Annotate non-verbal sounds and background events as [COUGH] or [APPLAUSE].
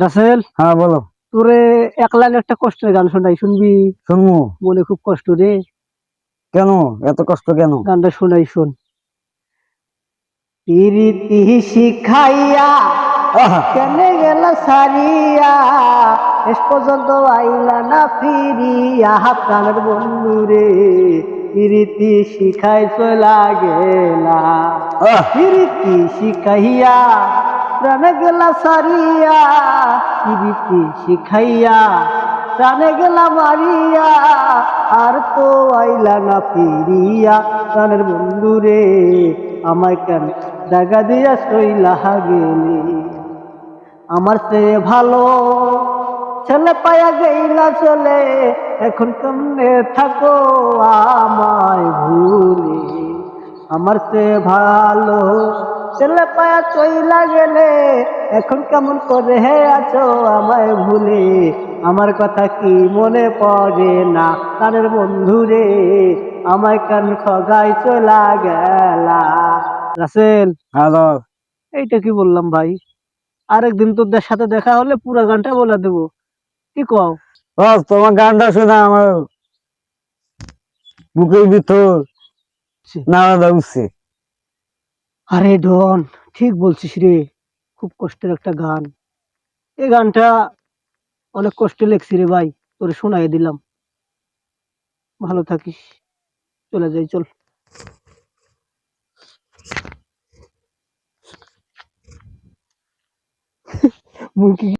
রাসেল? হ্যাঁ বলো। তোরে এক লাইন একটা কষ্টের গান শোনাই শুনবি? শুনব। মনে খুব কষ্ট রে। কেন? এত কষ্ট কেন? গানটা শোনাই শোন। প্রীতি শিখাইয়া কেনে গেল সারিয়া? শেষ পর্যন্ত আইলা না ফিরিয়া? প্রাণের বন্ধু রে প্রীতি শিখাই চলা গেলা প্রীতি শিখাইয়া প্রাণে গেলা সারিয়া প্রীতি শিখাইয়া, প্রাণে গেলা মারিয়া, আর তো আইলা না ফিরিয়া। প্রাণের বন্ধু রে আমায় কেন জাগা দিয়া সইলা গেলি? আমার চেয়ে ভালো ছেলে পায়া গেইলা চলে, এখন কেমনে থাকো আমায় ভুলে? আমার চেয়ে ভালো ছেলে পায়া চইলা গেলে এখন কেমন করে হে আছো আমায় ভুলে? আমার কথা কি মনে পড়ে না? কানের বন্ধু রে আমায় কান খগাই চলা গেলা? রাসেল এইটা কি বললাম ভাই? আরেকদিন তোদের সাথে দেখা হলে পুরো গানটা বলে দেবো। কি কও? বাস তোমার গানটা শুনে আমার বুকের ভিতর নাড়া উঠছে আরে ডন, ঠিক বলছিস রে, খুব কষ্টের একটা গান। এই গানটা অনেক কষ্টে লেখছি রে ভাই, তোরে শোনাই দিলাম। ভালো থাকিস, চলে যাই, চল। [LAUGHS] মুখি